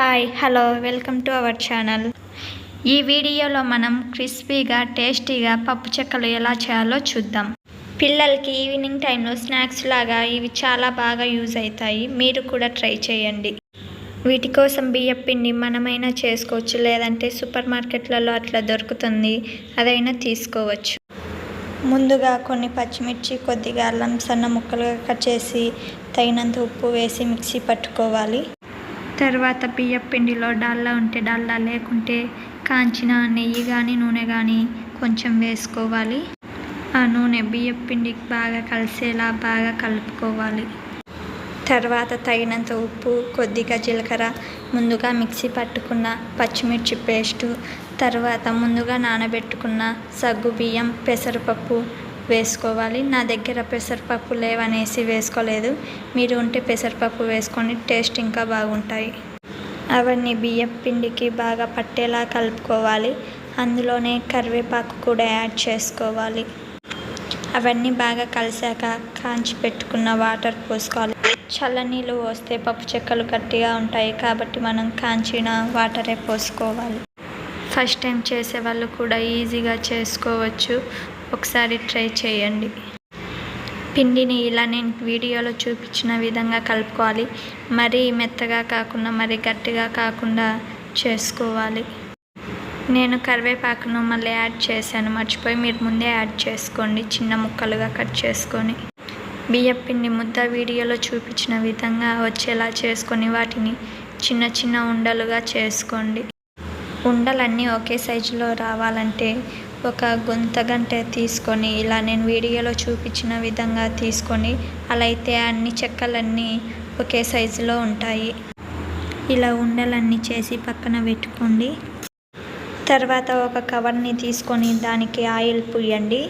Hi hello welcome to our channel. ఈ వీడియోలో మనం క్రిస్పీగా టేస్టీగా పప్పు చెక్కలు ఎలా చేయాలో చూద్దాం. పిల్లలకి ఈవినింగ్ టైంలో స్నాక్స్ లాగా ఇవి చాలా బాగా యూజ్ అవుతాయి. మీరు కూడా ట్రై చేయండి. వీటి కోసం బియ్యం పిండి మనమైనా చేసుకోవచ్చు లేదంటే సూపర్ మార్కెట్లలో అట్లా దొరుకుతుంది అదైనా తీసుకోవచ్చు. ముందుగా కొన్ని పచ్చిమిర్చి కొద్దిగా అల్లం సన్న ముక్కలుగా కట్ చేసి తగినంత ఉప్పు వేసి మిక్సీ పట్టుకోవాలి. తర్వాత బియ్యం పిండిలో డాల్లా ఉంటే డాల్లా లేకుంటే కాంచిన నెయ్యి కానీ నూనె కానీ కొంచెం వేసుకోవాలి. ఆ నూనె బియ్యం పిండికి బాగా కలిసేలా బాగా కలుపుకోవాలి. తర్వాత తగినంత ఉప్పు కొద్దిగా జీలకర్ర ముందుగా మిక్సీ పట్టుకున్న పచ్చిమిర్చి పేస్టు తర్వాత ముందుగా నానబెట్టుకున్న సగ్గు బియ్యం పెసరపప్పు వేసుకోవాలి. నా దగ్గర పెసరపప్పు లేవనేసి వేసుకోలేదు. మీరు ఉంటే పెసరపప్పు వేసుకొని టేస్ట్ ఇంకా బాగుంటాయి. అవన్నీ బియ్యం పిండికి బాగా పట్టేలా కలుపుకోవాలి. అందులోనే కరివేపాకు కూడా యాడ్ చేసుకోవాలి. అవన్నీ బాగా కలిసాక కాంచి పెట్టుకున్న వాటర్ పోసుకోవాలి. చల్లనీళ్ళు పోస్తే పప్పు చెక్కలు గట్టిగా ఉంటాయి కాబట్టి మనం కాంచిన వాటరే పోసుకోవాలి. ఫస్ట్ టైం చేసే వాళ్ళు కూడా ఈజీగా చేసుకోవచ్చు. ఒకసారి ట్రై చేయండి. పిండిని ఇలా నేను వీడియోలో చూపించిన విధంగా కలుపుకోవాలి. మరీ మెత్తగా కాకుండా మరీ గట్టిగా కాకుండా చేసుకోవాలి. నేను కరివేపాకును మళ్ళీ యాడ్ చేశాను. మర్చిపోయి మీరు ముందే యాడ్ చేసుకోండి. చిన్న ముక్కలుగా కట్ చేసుకొని. బియ్యం పిండి ముద్ద వీడియోలో చూపించిన విధంగా వచ్చేలా చేసుకొని వాటిని చిన్న చిన్న ఉండలుగా చేసుకోండి. ఉండలన్నీ ఒకే సైజులో రావాలంటే ఒక గుంత గంట తీసుకొని ఇలా నేను వీడియోలో చూపించిన విధంగా తీసుకొని అలా అయితే అన్ని చెక్కలన్నీ ఒకే సైజులో ఉంటాయి. ఇలా ఉండలన్నీ చేసి పక్కన పెట్టుకోండి. తర్వాత ఒక కవర్ని తీసుకొని దానికి ఆయిల్ పుయ్యండి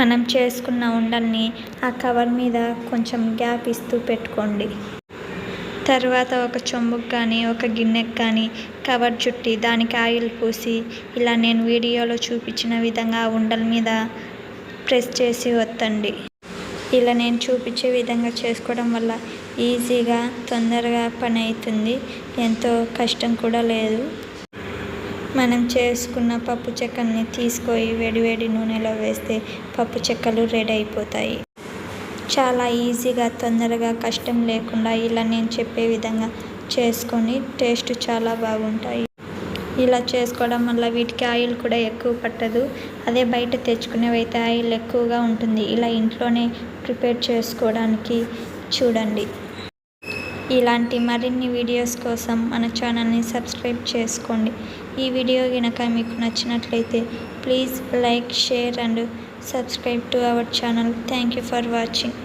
మనం చేసుకున్న ఉండల్ని ఆ కవర్ మీద కొంచెం గ్యాప్ ఇస్తూ పెట్టుకోండి. తర్వాత ఒక చెంబుకు కానీ ఒక గిన్నెకి కానీ కవర్ చుట్టి దానికి ఆయిల్ పూసి ఇలా నేను వీడియోలో చూపించిన విధంగా ఉండల మీద ప్రెస్ చేసి వత్తండి ఇలా నేను చూపించే విధంగా చేసుకోవడం వల్ల ఈజీగా తొందరగా పని అవుతుంది ఎంతో కష్టం కూడా లేదు. మనం చేసుకున్న పప్పు చెక్కల్ని తీసుకొని వేడివేడి నూనెలో వేస్తే పప్పు చెక్కలు రెడీ అయిపోతాయి. చాలా ఈజీగా తొందరగా కష్టం లేకుండా ఇలా నేను చెప్పే విధంగా చేసుకొని టేస్ట్ చాలా బాగుంటాయి. ఇలా చేసుకోవడం వల్ల వీటికి ఆయిల్ కూడా ఎక్కువ పట్టదు. అదే బయట తెచ్చుకునేవైతే ఆయిల్ ఎక్కువగా ఉంటుంది. ఇలా ఇంట్లోనే ప్రిపేర్ చేసుకోవడానికి చూడండి. ఇలాంటి మరిన్ని వీడియోస్ కోసం మన ఛానల్ని సబ్స్క్రైబ్ చేసుకోండి. ఈ వీడియో కనుక మీకు నచ్చినట్లయితే please like share and subscribe to our channel. Thank you for watching.